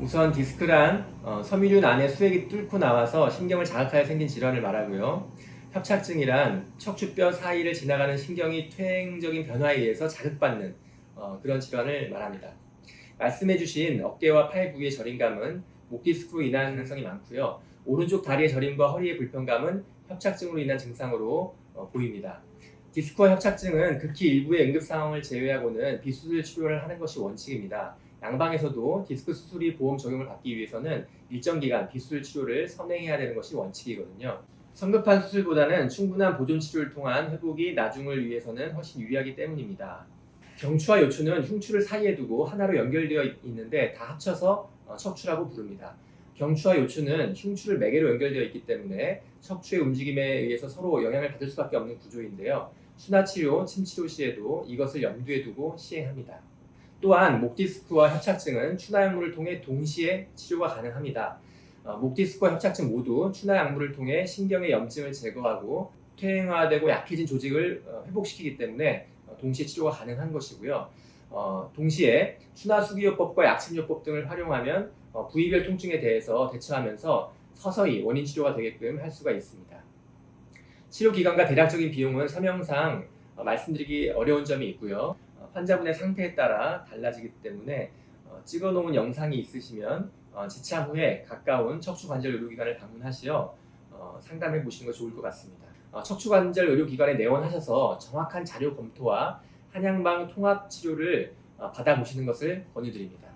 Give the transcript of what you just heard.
우선 디스크란 어, 섬유륜 안에 수액이 뚫고 나와서 신경을 자극하여 생긴 질환을 말하고요. 협착증이란 척추뼈 사이를 지나가는 신경이 퇴행적인 변화에 의해서 자극받는 어, 그런 질환을 말합니다. 말씀해주신 어깨와 팔 부위의 저림감은 목 디스크로 인한 가능성이 많고요. 오른쪽 다리의 저림과 허리의 불편감은 협착증으로 인한 증상으로 어, 보입니다. 디스크와 협착증은 극히 일부의 응급 상황을 제외하고는 비수술 치료를 하는 것이 원칙입니다. 양방에서도 디스크 수술이 보험 적용을 받기 위해서는 일정 기간 비수술 치료를 선행해야 되는 것이 원칙이거든요. 성급한 수술보다는 충분한 보존 치료를 통한 회복이 나중을 위해서는 훨씬 유리하기 때문입니다. 경추와 요추는 흉추를 사이에 두고 하나로 연결되어 있는데 다 합쳐서 어, 척추라고 부릅니다. 경추와 요추는 흉추를 매개로 연결되어 있기 때문에 척추의 움직임에 의해서 서로 영향을 받을 수밖에 없는 구조인데요. 순화 치료, 침 치료 시에도 이것을 염두에 두고 시행합니다. 또한 목 디스크와 협착증은 추나 약물을 통해 동시에 치료가 가능합니다. 어, 목 디스크와 협착증 모두 추나 약물을 통해 신경의 염증을 제거하고 퇴행화되고 약해진 조직을 어, 회복시키기 때문에 어, 동시에 치료가 가능한 것이고요. 어, 동시에 추나 수기요법과 약침요법 등을 활용하면 어, 부위별 통증에 대해서 대처하면서 서서히 원인 치료가 되게끔 할 수가 있습니다. 치료 기간과 대략적인 비용은 서명상 어, 말씀드리기 어려운 점이 있고요. 어, 환자분의 상태에 따라 달라지기 때문에 어, 찍어놓은 영상이 있으시면 어, 지참 후에 가까운 척추관절 의료기관을 방문하시어 어, 상담해 보시는 것이 좋을 것 같습니다. 어, 척추관절 의료기관에 내원하셔서 정확한 자료 검토와 한양방 통합 치료를 어, 받아보시는 것을 권유드립니다.